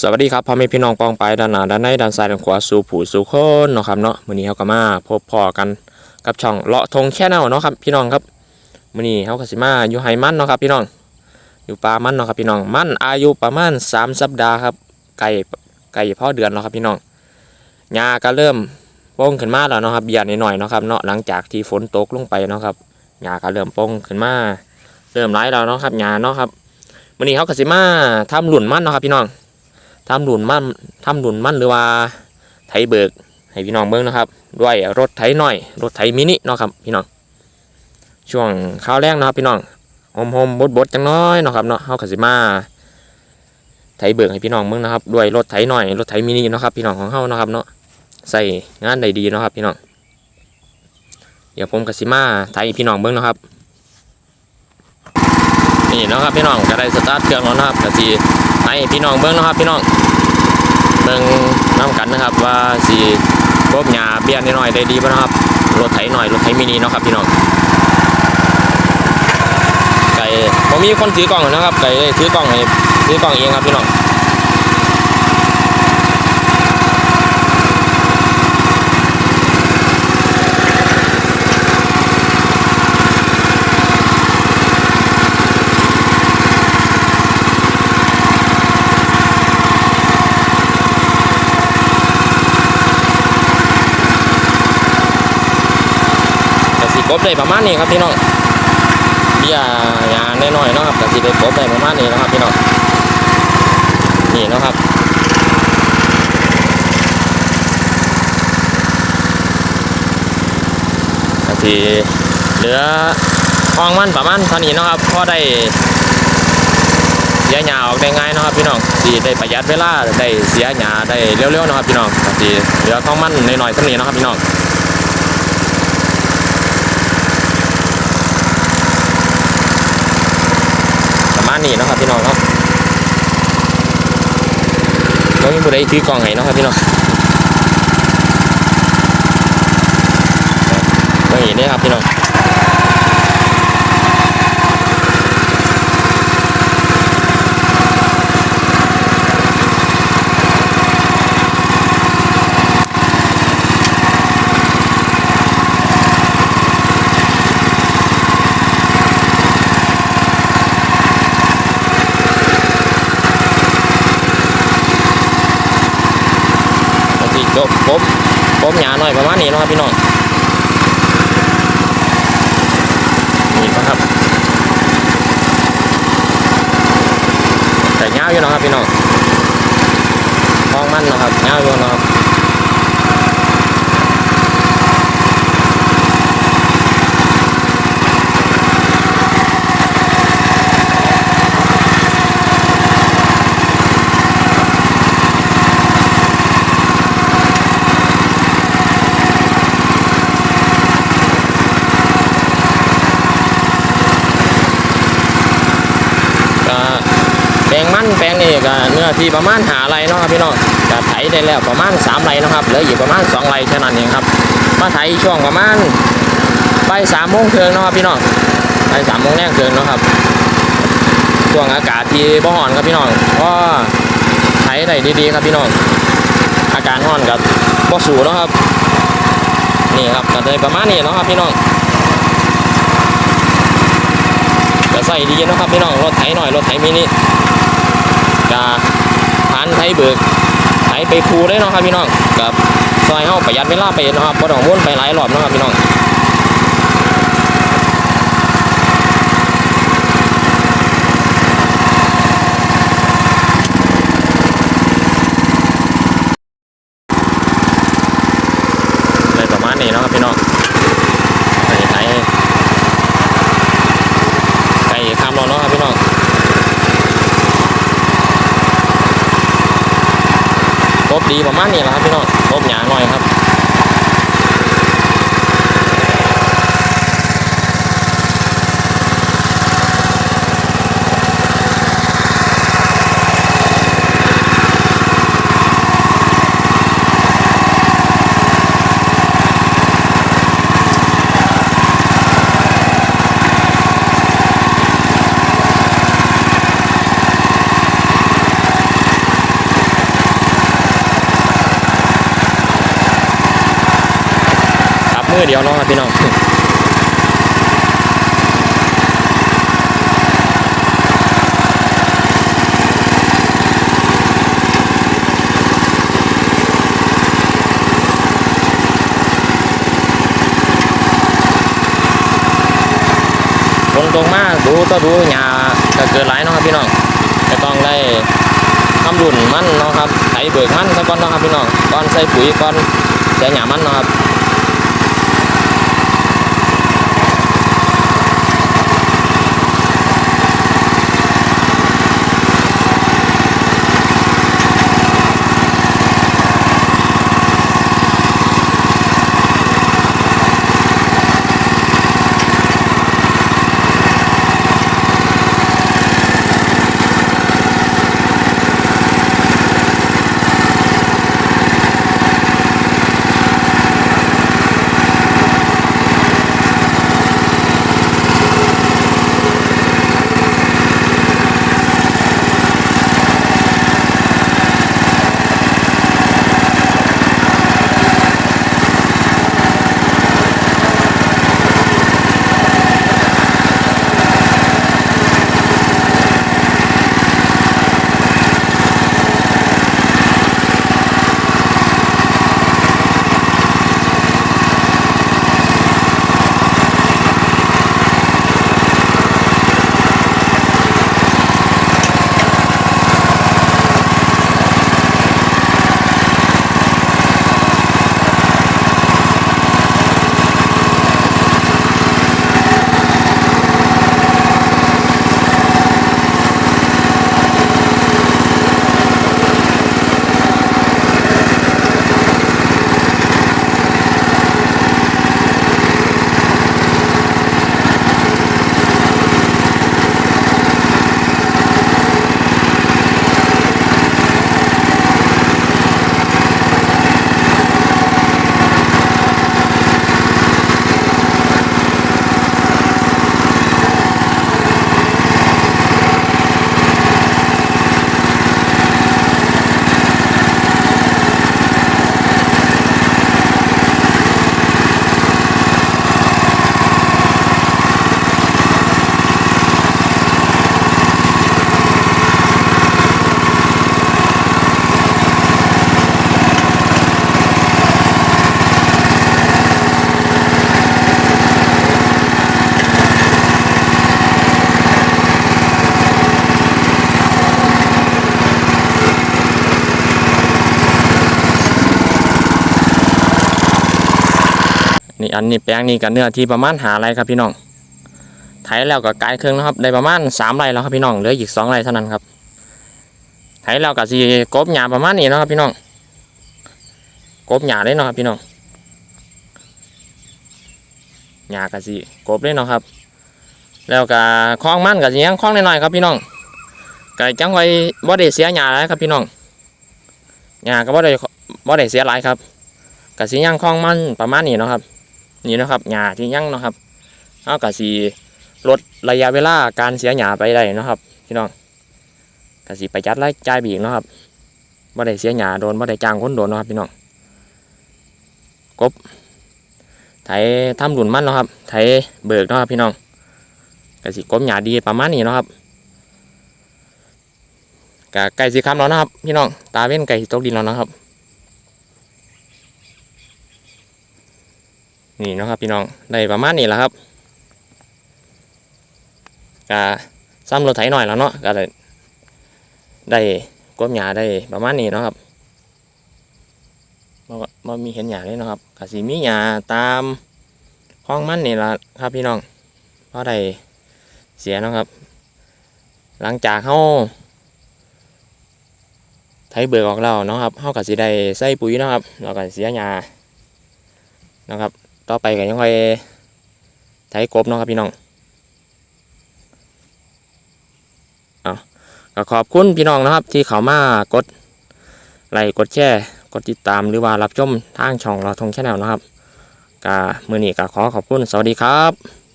สวัสดีครับพ่อแม่พี่น้องปองไปด้านหน้าด้านในด้านซ้ายด้านขวาสู่ผู้สู่คนเนาะครับเนาะมื้อนี้เฮาก็มาพบพ่อกันกับช่องเลาะทงแชนแนลเนาะครับพี่น้องครับมื้อนี้เฮาก็สิมาอยู่ไห้มันเนาะครับพี่น้อง อยู่ป่ามันเนาะครับพี่น้องมันอายุประมาณ 3 สัปดาห์ครับไก่ไก่พ่อเดือนเนาะครับพี่น้องหญ้าก็เริ่มโป่งขึ้นมาแล้วเนาะครับเบียดนิดหน่อยเนาะครับเนาะหลังจากที่ฝนตกลงไปเนาะครับหญ้าก็เริ่มโป่งขึ้นมาเริ่มไหลแล้วเนาะครับหญ้าเนาะครับมื้อนี้เฮาก็สิมาทำหลุ่นมันเนาะครับพี่น้อง ทำหลุนมั่นทำหลุนมั่นหรือว่าไถเบิกให้พี่น้องเบิ่งนะครับ ด้วยรถไถหน่อย รถไถมินิเนาะครับพี่น้อง ช่วงข้าวแรงเนะครับพี่น้องหอมหอมบดบดๆจังน้อยเนาะครับเนาะเฮาก็สิมาไถเบิกให้พี่น้องเบิ่งนะครับ ด้วยรถไถหน่อย รถไถมินิเนาะครับพี่น้องของเฮาเนาะครับเนาะใส่งานได้ดีเนาะครับพี่น้อง เดี๋ยวผมก็สิมาไถให้พี่น้องเบิ่งนาะครับนี่เนาะครับพี่น้องก็ได้สตาร์ทเครื่องแล้วนะครับก็สิ ให้พี่น้องเบิ้งนะครับ พี่น้องเบิ้งน้ำกันนะครับ ว่าสีกบหยาเบี้ยนิดหน่อยได้ดีป่ะนาะครับรถไถหน่อยรถไถมินิเนาะครับพี่น้องไก่ผมมีคนถือกล่องนะครับไก่ถือกล่องให้ถือกล่องเองครับพี่น้อง กบได้ประมาณนี้ครับพี่น้องเบี้ยหญ้าน้อยๆเนาะครับแต่สีได้กบได้ประมาณนี้นะครับพี่น้องนี่นะครับก็สิเหลือห้องมันประมาณเท่านี้นะครับพอได้เสียหญ้าออกได้ง่ายนะครับพี่น้องสิได้ประหยัดเวลาได้เสียหญ้าได้เร็วๆนะครับพี่น้องสิเหลือห้องมันน้อยๆเท่านี้นะครับพี่น้องประ มาณนี้เนาะครับพี่น้องเนาะบ่มีผู้ใดถือกล่องให้เนาะครับพี่น้องไม่เห็นเนี่ครับพี่น้อง บก็ผมผมหยาหน่อยประมาณนี้นะครับพี่น้องนี่นะครับแต่เงาวอยู่นะครับพี่น้องท้องมันนะครับเงาวอยู่นะครับก็แปลงมันแปลงนี่ก็เนื้ อที่ประมาณหาไรเนาะครับพี่น้องก็ไถได้แล้วประมาณสามไรเนาะครับเหลืออยู่ประมาณสองไรแค่นั้นเองครับมาไถช่วงประมาณไปสามโมงเคืองเนาะครับพี่น้องไปสามโมงแรกเคืองเนาะครับช่วงอากาศที่บ่ร้อนครับพี่น้องก็ไถได้ดีๆครับพี่น้องอากาศร้อนกับบ่สูเนาะครับนี่ครับก็เลยประมาณนี้เนาะครับพี่น้องก็ใส่ดีเนาะครับพี่น้องรถไถหน่อยรถไถมินิจะ ผ่านไถเบิกไถไปคูได้เนาะครับพี่น้องกับซอยเฮาประหยัดเวลาไปเนาะครับบ่ต้องวนไปหลายรอบเนาะครับพี่น้อง เลยประมาณนี้เนาะครับพี่น้องไก่ไก่ไก่ข้ามรอเนาะครับพี่น้องครบ ดีประมาณนี้แหละครับพี่น้องลมหยาหน่อยครับ มือเดียวนาะครับพี่น้องตรงตรงๆมาดูก็ดูหญ้าก็เกิดหลายเนาะครับพี่น้องจะต้องได้ทำรุ่นมันนาะครับไถเบิกมันซะก่อนเนะครับพี่น้องก่อนใส่ปุ๋ยก่อนใส่หญ้ามันนาะครับ นี่อันนี้แปลงนี้กันเนื้อที่ประมาณหาไรครับพี่น้องไถแล้วก็กลายเครื่องนะครับได้ประมาณสามไรแล้วครับพี่น้องเหลืออีกสองไรเท่านั้นครับไถแล้วก็สีกบหญ้าประมาณนี้นะครับพี่น้องกบหญ้าได้เนาะครับพี่น้องหญ้าก็สีกบได้เนาะครับ แล้วก็คลองมันก็สิยังคลองน้อยๆครับพี่น้องก็จังไว้บ่ได้เสียหญ้าหลายครับพี่น้องหญ้าก็บ่ได้บ่ได้เสียหลายครับก็สิยังคลองมันประมาณนี้เนาะครับ นี่นะครับหญ้าที่ยั่งนะครับเอากะสีลดระยะเวลาการเสียหญ้าไปได้นะครับพี่น้องกะสีประหยัดรายจ่ายไปอีกนะครับบ่ได้เสียหญ้าโดนบ่ได้จ้างคนโดนนะครับพี่น้องกบไถทำหลุนมันนะครับไถเบิกนะครับพี่น้องกะสีกบหญ้าดีประมาณนี้นะครับกะไก่สีคำแล้วนะครับ พี่น้องตาเว้นไก่ตกดินแล้วนะครับ นี่นะครับพี่น้องได้ประมาณนี้แหละครับกะซ้ำรถไถหน่อยแล้วเนาะก็ได้ได้กบหญ้าได้ประมาณนี้เนาะครับมามามีเห็นหญ้าเลยนะครับกะสีมีหญ้าตามห้องมันนี่ละครับพี่น้องเพราะได้เสียนะครับ หลังจากเข้าไถเบิกออกแล้วเนาะครับเข้ากะสีได้ใส่ปุ๋ยนะครับแล้วก็เสียหญ้านะครับ ต่อไปก็ยังค่อยใช้กบเนาะครับพี่น้องเอาก็ขอบคุณพี่น้องนะครับ ที่เขามากดไลค์กดแชร์กดติดตามหรือว่ารับชมทางช่องเราทงแชนแนลนะครับก็มือนี้ก็ขอขอบคุณสวัสดีครับ